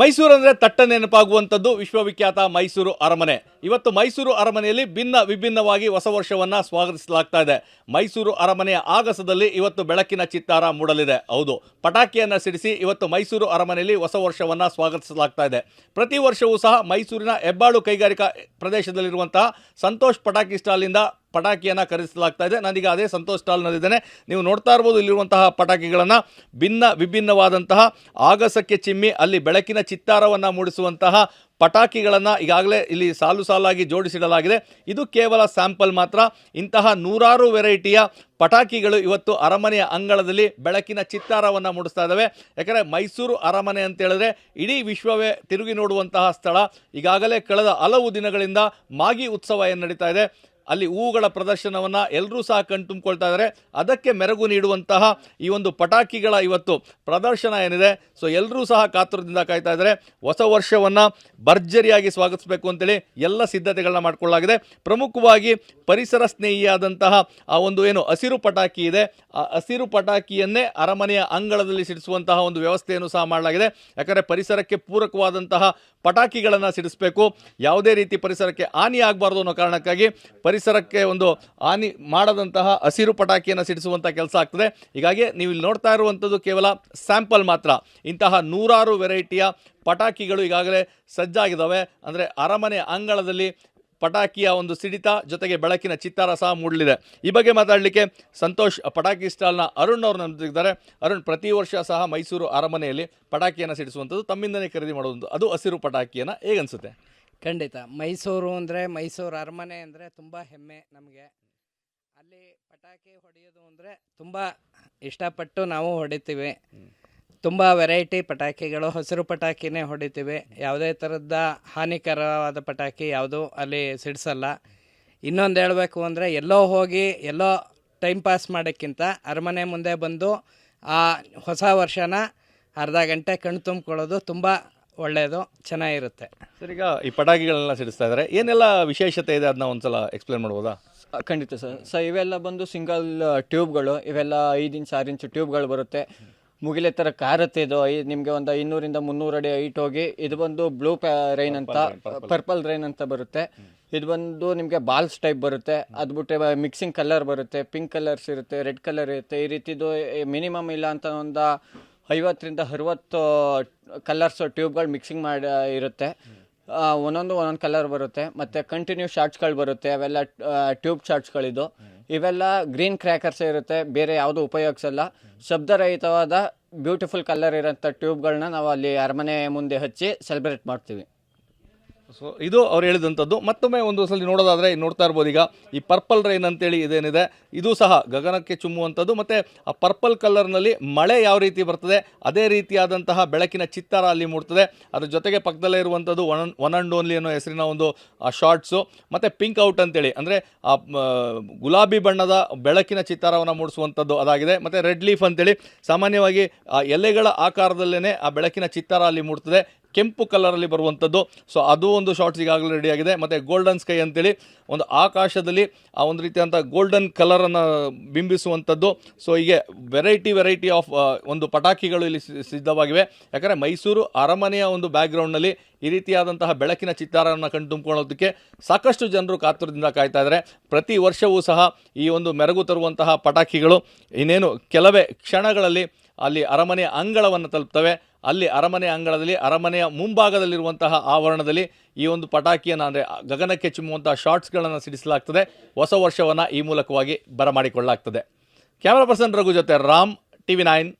ಮೈಸೂರು ಅಂದರೆ ತಟ್ಟ ನೆನಪಾಗುವಂಥದ್ದು. ವಿಶ್ವವಿಖ್ಯಾತ ಮೈಸೂರು ಅರಮನೆ. ಇವತ್ತು ಮೈಸೂರು ಅರಮನೆಯಲ್ಲಿ ಭಿನ್ನ ವಿಭಿನ್ನವಾಗಿ ಹೊಸ ವರ್ಷವನ್ನು ಸ್ವಾಗತಿಸಲಾಗ್ತಾ ಇದೆ. ಮೈಸೂರು ಅರಮನೆಯ ಆಗಸದಲ್ಲಿ ಇವತ್ತು ಬೆಳಕಿನ ಚಿತ್ತಾರ ಮೂಡಲಿದೆ. ಹೌದು, ಪಟಾಕಿಯನ್ನು ಸಿಡಿಸಿ ಇವತ್ತು ಮೈಸೂರು ಅರಮನೆಯಲ್ಲಿ ಹೊಸ ವರ್ಷವನ್ನು ಸ್ವಾಗತಿಸಲಾಗ್ತಾ ಇದೆ. ಪ್ರತಿ ವರ್ಷವೂ ಸಹ ಮೈಸೂರಿನ ಹೆಬ್ಬಾಳು ಕೈಗಾರಿಕಾ ಪ್ರದೇಶದಲ್ಲಿರುವಂತಹ ಸಂತೋಷ್ ಪಟಾಕಿ ಸ್ಟಾಲಿಂದ ಪಟಾಕಿಯನ್ನು ಖರೀದಿಸಲಾಗ್ತಾ ಇದೆ. ನಾನೀಗ ಅದೇ ಸಂತೋಷ್ ಸ್ಟಾಲ್ನಲ್ಲಿದ್ದೇನೆ. ನೀವು ನೋಡ್ತಾ ಇರ್ಬೋದು ಇಲ್ಲಿರುವಂತಹ ಪಟಾಕಿಗಳನ್ನು. ಭಿನ್ನ ವಿಭಿನ್ನವಾದಂತಹ ಆಗಸಕ್ಕೆ ಚಿಮ್ಮಿ, ಅಲ್ಲಿ ಬೆಳಕಿನ ಚಿತ್ತಾರವನ್ನು ಮೂಡಿಸುವಂತಹ ಪಟಾಕಿಗಳನ್ನು ಈಗಾಗಲೇ ಇಲ್ಲಿ ಸಾಲು ಸಾಲಾಗಿ ಜೋಡಿಸಿಡಲಾಗಿದೆ. ಇದು ಕೇವಲ ಸ್ಯಾಂಪಲ್ ಮಾತ್ರ. ಇಂತಹ ನೂರಾರು ವೆರೈಟಿಯ ಪಟಾಕಿಗಳು ಇವತ್ತು ಅರಮನೆಯ ಅಂಗಳದಲ್ಲಿ ಬೆಳಕಿನ ಚಿತ್ತಾರವನ್ನು ಮೂಡಿಸ್ತಾ ಇದ್ದಾವೆ. ಯಾಕಂದರೆ ಮೈಸೂರು ಅರಮನೆ ಅಂತ ಹೇಳಿದ್ರೆ ಇಡೀ ವಿಶ್ವವೇ ತಿರುಗಿ ನೋಡುವಂತಹ ಸ್ಥಳ. ಈಗಾಗಲೇ ಕಳೆದ ಹಲವು ದಿನಗಳಿಂದ ಮಾಗಿ ಉತ್ಸವ ಏನು ನಡೀತಾ ಇದೆ. ಅಲ್ಲಿ ಹೂವುಗಳ ಪ್ರದರ್ಶನವನ್ನು ಎಲ್ಲರೂ ಸಹ ಕಣ್ತುಂಬಿಕೊಳ್ತಾ ಇದ್ದಾರೆ ಅದಕ್ಕೆ ಮೆರಗು ನೀಡುವಂತಹ ಈ ಒಂದು ಪಟಾಕಿಗಳ ಇವತ್ತು ಪ್ರದರ್ಶನ ಏನಿದೆ, ಸೊ ಎಲ್ಲರೂ ಸಹ ಕಾತುರದಿಂದ ಕಾಯ್ತಾ ಇದ್ದಾರೆ ಹೊಸ ವರ್ಷವನ್ನು ಭರ್ಜರಿಯಾಗಿ ಸ್ವಾಗತಿಸಬೇಕು ಅಂತೇಳಿ ಎಲ್ಲ ಸಿದ್ಧತೆಗಳನ್ನ ಮಾಡಿಕೊಳ್ಳಲಾಗಿದೆ. ಪ್ರಮುಖವಾಗಿ ಪರಿಸರ ಸ್ನೇಹಿಯಾದಂತಹ ಆ ಒಂದು ಏನು ಹಸಿರು ಪಟಾಕಿ ಇದೆ. ಆ ಹಸಿರು ಪಟಾಕಿಯನ್ನೇ ಅರಮನೆಯ ಅಂಗಳದಲ್ಲಿ ಸಿಡಿಸುವಂತಹ ಒಂದು ವ್ಯವಸ್ಥೆಯನ್ನು ಸಹ ಮಾಡಲಾಗಿದೆ. ಯಾಕಂದರೆ ಪರಿಸರಕ್ಕೆ ಪೂರಕವಾದಂತಹ ಪಟಾಕಿಗಳನ್ನು ಸಿಡಿಸಬೇಕು. ಯಾವುದೇ ರೀತಿ ಪರಿಸರಕ್ಕೆ ಹಾನಿ ಆಗಬಾರ್ದು ಅನ್ನೋ ಕಾರಣಕ್ಕಾಗಿ ಪರಿಸರಕ್ಕೆ ಒಂದು ಹಾನಿ ಮಾಡದಂತಹ ಹಸಿರು ಪಟಾಕಿಯನ್ನು ಸಿಡಿಸುವಂಥ ಕೆಲಸ ಆಗ್ತದೆ. ಹೀಗಾಗಿ ನೀವು ಇಲ್ಲಿ ನೋಡ್ತಾ ಇರುವಂಥದ್ದು ಕೇವಲ ಸ್ಯಾಂಪಲ್ ಮಾತ್ರ. ಇಂತಹ ನೂರಾರು ವೆರೈಟಿಯ ಪಟಾಕಿಗಳು ಈಗಾಗಲೇ ಸಜ್ಜಾಗಿದ್ದಾವೆ ಅಂದರೆ ಅರಮನೆ ಅಂಗಳದಲ್ಲಿ ಪಟಾಕಿಯ ಒಂದು ಸಿಡಿತ, ಜೊತೆಗೆ ಬೆಳಕಿನ ಚಿತ್ತಾರ ಸಹ ಮೂಡಲಿದೆ. ಈ ಬಗ್ಗೆ ಮಾತಾಡಲಿಕ್ಕೆ ಸಂತೋಷ್ ಪಟಾಕಿ ಸ್ಟಾಲ್ನ ಅರುಣ್ ಅವರು ನಂಬಿದ್ದಾರೆ ಅರುಣ್, ಪ್ರತಿ ವರ್ಷ ಸಹ ಮೈಸೂರು ಅರಮನೆಯಲ್ಲಿ ಪಟಾಕಿಯನ್ನು ಸಿಡಿಸುವಂಥದ್ದು ತಮ್ಮಿಂದನೇ ಖರೀದಿ ಮಾಡುವಂಥದ್ದು ಅದು ಹಸಿರು ಪಟಾಕಿಯನ್ನು ಹೇಗನ್ಸುತ್ತೆ? ಖಂಡಿತ. ಮೈಸೂರು ಅಂದರೆ ಮೈಸೂರು ಅರಮನೆ ಅಂದರೆ ತುಂಬ ಹೆಮ್ಮೆ ನಮಗೆ. ಅಲ್ಲಿ ಪಟಾಕಿ ಹೊಡೆಯೋದು ಅಂದರೆ ತುಂಬ ಇಷ್ಟಪಟ್ಟು ನಾವು ಹೊಡಿತೀವಿ. ತುಂಬ ವೆರೈಟಿ ಪಟಾಕಿಗಳು ಹಸಿರು ಪಟಾಕಿನೇ ಹೊಡಿತೀವಿ. ಯಾವುದೇ ಥರದ ಹಾನಿಕರವಾದ ಪಟಾಕಿ ಯಾವುದು ಅಲ್ಲಿ ಸಿಡಿಸಲ್ಲ. ಇನ್ನೊಂದು ಹೇಳಬೇಕು ಅಂದರೆ ಎಲ್ಲೋ ಹೋಗಿ ಎಲ್ಲೋ ಟೈಮ್ ಪಾಸ್ ಮಾಡೋಕ್ಕಿಂತ ಅರಮನೆ ಮುಂದೆ ಬಂದು ಆ ಹೊಸ ವರ್ಷನ ಅರ್ಧ ಗಂಟೆ ಕಣ್ಣು ತುಂಬಿಕೊಳ್ಳೋದು ತುಂಬ ಒಳ್ಳೆಯದು ಚೆನ್ನಾಗಿರುತ್ತೆ. ಸರ್ ಈಗ ಈ ಪಟಾಕಿಗಳನ್ನೆಲ್ಲ ಸಿಡಿಸ್ತಾ ಇದ್ದಾರೆ. ಏನೆಲ್ಲ ವಿಶೇಷತೆ ಇದೆ ಅದನ್ನ ಒಂದ್ಸಲ ಎಕ್ಸ್ಪ್ಲೇನ್ ಮಾಡ್ಬೋದಾ? ಖಂಡಿತ ಸರ್. ಸೊ ಇವೆಲ್ಲ ಬಂದು ಸಿಂಗಲ್ ಟ್ಯೂಬ್ಗಳು ಇವೆಲ್ಲ ಐದು ಇಂಚ್ ಆರು ಇಂಚು ಟ್ಯೂಬ್ಗಳು ಬರುತ್ತೆ. ಮುಗಿಲೆ ಥರ ಕಾರತ್ತೆ ಇದು. ಐ ನಿಮಗೆ ಒಂದು ಐನೂರಿಂದ ಮುನ್ನೂರು ಅಡಿ ಹೈಟ್ ಹೋಗಿ ಇದು ಬಂದು ಬ್ಲೂ ರೈನ್ ಅಂತ ಪರ್ಪಲ್ ರೈನ್ ಅಂತ ಬರುತ್ತೆ. ಇದು ಬಂದು ನಿಮಗೆ ಬಾಲ್ಸ್ ಟೈಪ್ ಬರುತ್ತೆ. ಅದು ಬಿಟ್ಟರೆ ಮಿಕ್ಸಿಂಗ್ ಕಲರ್ ಬರುತ್ತೆ. ಪಿಂಕ್ ಕಲರ್ಸ್ ಇರುತ್ತೆ ರೆಡ್ ಕಲರ್ ಇರುತ್ತೆ. ಈ ರೀತಿದು ಮಿನಿಮಮ್ ಇಲ್ಲ ಅಂತ ಒಂದು ಐವತ್ತರಿಂದ ಅರವತ್ತು ಕಲರ್ಸ್ ಟ್ಯೂಬ್ಗಳು ಮಿಕ್ಸಿಂಗ್ ಮಾಡಿ ಇರುತ್ತೆ. ಒಂದೊಂದು ಒಂದೊಂದು ಕಲರ್ ಬರುತ್ತೆ. ಮತ್ತು ಕಂಟಿನ್ಯೂ ಶಾರ್ಟ್ಸ್ಗಳು ಬರುತ್ತೆ. ಅವೆಲ್ಲ ಟ್ಯೂಬ್ ಶಾರ್ಟ್ಸ್ಗಳಿದು ಇವೆಲ್ಲ ಗ್ರೀನ್ ಕ್ರ್ಯಾಕರ್ಸ್ ಇರುತ್ತೆ. ಬೇರೆ ಯಾವುದು ಉಪಯೋಗಿಸಲ್ಲ. ಶಬ್ದರಹಿತವಾದ ಬ್ಯೂಟಿಫುಲ್ ಕಲರ್ ಇರೋಂಥ ಟ್ಯೂಬ್ಗಳನ್ನ ನಾವು ಅಲ್ಲಿ ಅರಮನೆ ಮುಂದೆ ಹಚ್ಚಿ ಸೆಲೆಬ್ರೇಟ್ ಮಾಡ್ತೀವಿ. ಸೊ ಇದು ಅವ್ರು ಹೇಳಿದಂಥದ್ದು. ಮತ್ತೊಮ್ಮೆ ಒಂದು ಸಲ ನೋಡೋದಾದರೆ, ನೋಡ್ತಾ ಇರ್ಬೋದು ಈಗ. ಈ ಪರ್ಪಲ್ ರೈನ್ ಅಂತೇಳಿ ಇದೇನಿದೆ, ಇದು ಸಹ ಗಗನಕ್ಕೆ ಚುಮ್ಮುವಂಥದ್ದು. ಮತ್ತು ಆ ಪರ್ಪಲ್ ಕಲರ್ನಲ್ಲಿ ಮಳೆ ಯಾವ ರೀತಿ ಬರ್ತದೆ, ಅದೇ ರೀತಿಯಾದಂತಹ ಬೆಳಕಿನ ಚಿತ್ತಾರ ಅಲ್ಲಿ ಮೂಡ್ತದೆ. ಅದ್ರ ಜೊತೆಗೆ ಪಕ್ಕದಲ್ಲೇ ಇರುವಂಥದ್ದು ಒನ್ ಒನ್ ಆ್ಯಂಡ್ ಓನ್ಲಿ ಅನ್ನೋ ಹೆಸರಿನ ಒಂದು ಶಾರ್ಟ್ಸು ಮತ್ತು ಪಿಂಕ್ ಔಟ್ ಅಂತೇಳಿ, ಅಂದರೆ ಆ ಗುಲಾಬಿ ಬಣ್ಣದ ಬೆಳಕಿನ ಚಿತ್ತಾರವನ್ನು ಮೂಡಿಸುವಂಥದ್ದು ಅದಾಗಿದೆ. ಮತ್ತು ರೆಡ್ ಲೀಫ್ ಅಂತೇಳಿ, ಸಾಮಾನ್ಯವಾಗಿ ಆ ಎಲೆಗಳ ಆಕಾರದಲ್ಲೇ ಆ ಬೆಳಕಿನ ಚಿತ್ತಾರ ಅಲ್ಲಿ ಮೂಡ್ತದೆ. ಕೆಂಪು ಕಲರಲ್ಲಿ ಬರುವಂಥದ್ದು ಸೊ ಅದು ಒಂದು ಶಾರ್ಟ್ಸ್ ಈಗಾಗಲೇ ರೆಡಿಯಾಗಿದೆ ಮತ್ತು ಗೋಲ್ಡನ್ ಸ್ಕೈ ಅಂತೇಳಿ ಒಂದು ಆಕಾಶದಲ್ಲಿ ಆ ಒಂದು ರೀತಿಯಾದಂಥ ಗೋಲ್ಡನ್ ಕಲರನ್ನು ಬಿಂಬಿಸುವಂಥದ್ದು ಸೊ ಹೀಗೆ ವೆರೈಟಿ ವೆರೈಟಿ ಆಫ್ ಒಂದು ಪಟಾಕಿಗಳು ಇಲ್ಲಿ ಸಿದ್ಧವಾಗಿವೆ. ಯಾಕಂದರೆ ಮೈಸೂರು ಅರಮನೆಯ ಒಂದು ಬ್ಯಾಕ್ಗ್ರೌಂಡ್ನಲ್ಲಿ ಈ ರೀತಿಯಾದಂತಹ ಬೆಳಕಿನ ಚಿತ್ತಾರವನ್ನು ಕಣ್ತುಂಬಿಕೊಳ್ಳೋದಕ್ಕೆ ಸಾಕಷ್ಟು ಜನರು ಕಾತುರದಿಂದ ಕಾಯ್ತಾ ಇದ್ದಾರೆ. ಪ್ರತಿ ವರ್ಷವೂ ಸಹ ಈ ಒಂದು ಮೆರಗು ತರುವಂತಹ ಪಟಾಕಿಗಳು ಇನ್ನೇನು ಕೆಲವೇ ಕ್ಷಣಗಳಲ್ಲಿ ಅಲ್ಲಿ ಅರಮನೆಯ ಅಂಗಳವನ್ನು ತಲುಪ್ತವೆ. ಅಲ್ಲಿ ಅರಮನೆ ಅಂಗಳದಲ್ಲಿ, ಅರಮನೆಯ ಮುಂಭಾಗದಲ್ಲಿರುವಂತಹ ಆವರಣದಲ್ಲಿ ಈ ಒಂದು ಪಟಾಕಿಯನ್ನು ಅಂದರೆ ಗಗನಕ್ಕೆ ಚಿಮ್ಮುವಂತಹ ಶಾರ್ಟ್ಸ್ಗಳನ್ನು ಸಿಡಿಸಲಾಗ್ತದೆ. ಹೊಸ ವರ್ಷವನ್ನು ಈ ಮೂಲಕವಾಗಿ ಬರಮಾಡಿಕೊಳ್ಳಲಾಗ್ತದೆ. ಕ್ಯಾಮರಾ ಪರ್ಸನ್ ರಘು ಜೊತೆ ರಾಮ್, ಟಿವಿ ನೈನ್.